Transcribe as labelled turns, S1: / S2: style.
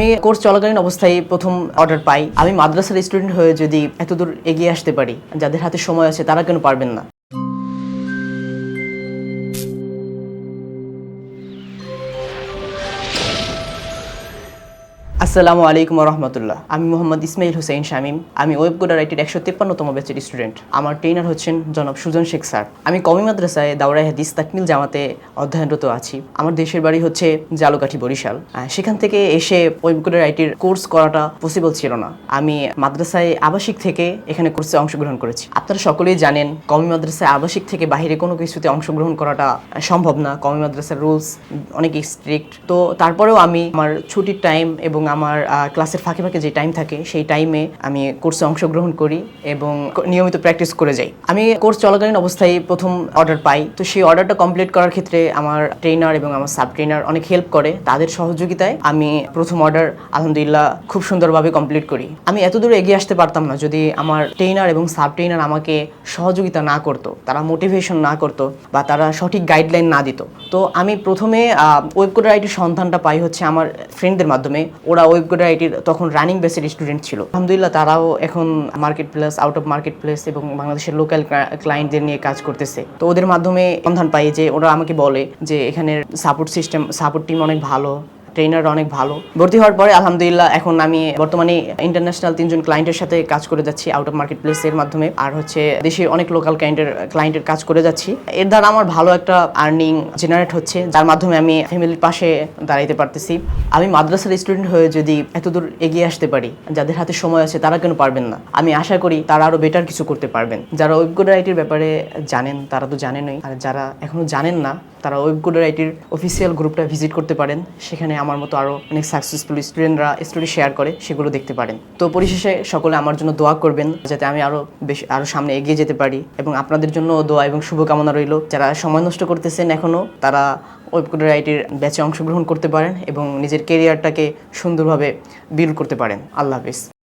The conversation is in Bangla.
S1: আমি কোর্স চলাকালীন অবস্থায় প্রথম অর্ডার পাই। আমি মাদ্রাসার স্টুডেন্ট হয়ে যদি এতদূর এগিয়ে আসতে পারি, যাদের হাতে সময় আছে তারা কেন পারবেন না? আসসালামু আলাইকুম রহমতুল্লাহ আমি মোহাম্মদ ইসমাইল হুসেন শামীম। আমি ওয়েব কোডার আইটির একশো তিপ্পান্নতম ব্যাচের স্টুডেন্ট। আমার ট্রেনার হচ্ছেন জনাব সুজন শেখ স্যার। আমি কমি মাদ্রাসায় দাওরাই হাদিস তাকমিল জামাতে অধ্যয়নরত আছি। আমার দেশের বাড়ি হচ্ছে জালুকাঠি বরিশাল। সেখান থেকে এসে ওয়েব কোডার আইটির কোর্স করাটা পসিবল ছিল না। আমি মাদ্রাসায় আবাসিক থেকে এখানে কোর্সে অংশগ্রহণ করেছি। আপনারা সকলেই জানেন কমি মাদ্রাসায় আবাসিক থেকে বাইরে কোনো কিছুতে অংশগ্রহণ করাটা সম্ভব না। কমি মাদ্রাসার রুলস অনেক স্ট্রিক্ট তো তারপরেও আমি আমার ছুটির টাইম এবং আমার ক্লাসের ফাঁকে ফাঁকে যে টাইম থাকে, সেই টাইমে আমি কোর্সে অংশগ্রহণ করি এবং নিয়মিত প্র্যাকটিস করে যাই। আমি কোর্স চলাকালীন অবস্থায় প্রথম অর্ডার পাই। তো সেই অর্ডারটা কমপ্লিট করার ক্ষেত্রে আমার ট্রেনার এবং আমার সাব ট্রেনার অনেক হেল্প করে তাদের সহযোগিতায় আমি প্রথম অর্ডার আলহামদুলিল্লাহ খুব সুন্দরভাবে কমপ্লিট করি। আমি এত দূর এগিয়ে আসতে পারতাম না যদি আমার ট্রেনার এবং সাব ট্রেনার আমাকে সহযোগিতা না করতো, তারা মোটিভেশন না করতো বা তারা সঠিক গাইডলাইন না দিত। তো আমি প্রথমে ওয়েব কোডার আইটির সন্ধানটা পাই হচ্ছে আমার ফ্রেন্ডদের মাধ্যমে। ওরা ওয়েব কোডার আইটির তখন রানিং বেসের স্টুডেন্ট ছিল। আলহামদুলিল্লাহ তারাও এখন market place out of market place এবং বাংলাদেশের লোকাল ক্লায়েন্টদের নিয়ে কাজ করতেছে। তো ওদের মাধ্যমে সন্ধান পাই যে ওরা আমাকে বলে যে এখানের সাপোর্ট সিস্টেম সাপোর্ট টিম অনেক ভালো। ট্রেনার অনেক ভালো। ভর্তি হওয়ার পরে আলহামদুলিল্লাহ এখন আমি বর্তমানে ইন্টারন্যাশনাল তিনজন ক্লায়েন্টের সাথে কাজ করে যাচ্ছি আউট অফ মার্কেট প্লেসের মাধ্যমে। আর হচ্ছে দেশের অনেক লোকাল ক্লায়েন্টের ক্লায়েন্টের কাজ করে যাচ্ছি। এর দ্বারা আমার ভালো একটা আর্নিং জেনারেট হচ্ছে। যার মাধ্যমে আমি ফ্যামিলির পাশে দাঁড়াইতে পারতেছি। আমি মাদ্রাসার স্টুডেন্ট হয়ে যদি এতদূর এগিয়ে আসতে পারি, যাদের হাতে সময় আছে তারা কেন পারবেন না? আমি আশা করি তারা আরও বেটার কিছু করতে পারবেন। যারা ওয়েবকোডার আইটির ব্যাপারে জানেন, তারা তো জানেনই। আর যারা এখনও জানেন না তারা ওয়েবকোডার আইটির অফিসিয়াল গ্রুপটা ভিজিট করতে পারেন। সেখানে আমার মতো আরও অনেক সাকসেসফুল স্টুডেন্টরা স্টোরি শেয়ার করে, সেগুলো দেখতে পারেন। তো পরিশেষে সকলে আমার জন্য দোয়া করবেন, যাতে আমি আরও বেশি আরও সামনে এগিয়ে যেতে পারি এবং আপনাদের জন্য দোয়া এবং শুভকামনা রইল। যারা সময় নষ্ট করতেছেন এখনও তারা ওয়েবকোডার আইটির ব্যাচে অংশগ্রহণ করতে পারেন এবং নিজের কেরিয়ারটাকে সুন্দরভাবে বিল্ড করতে পারেন। আল্লাহ হাফিজ।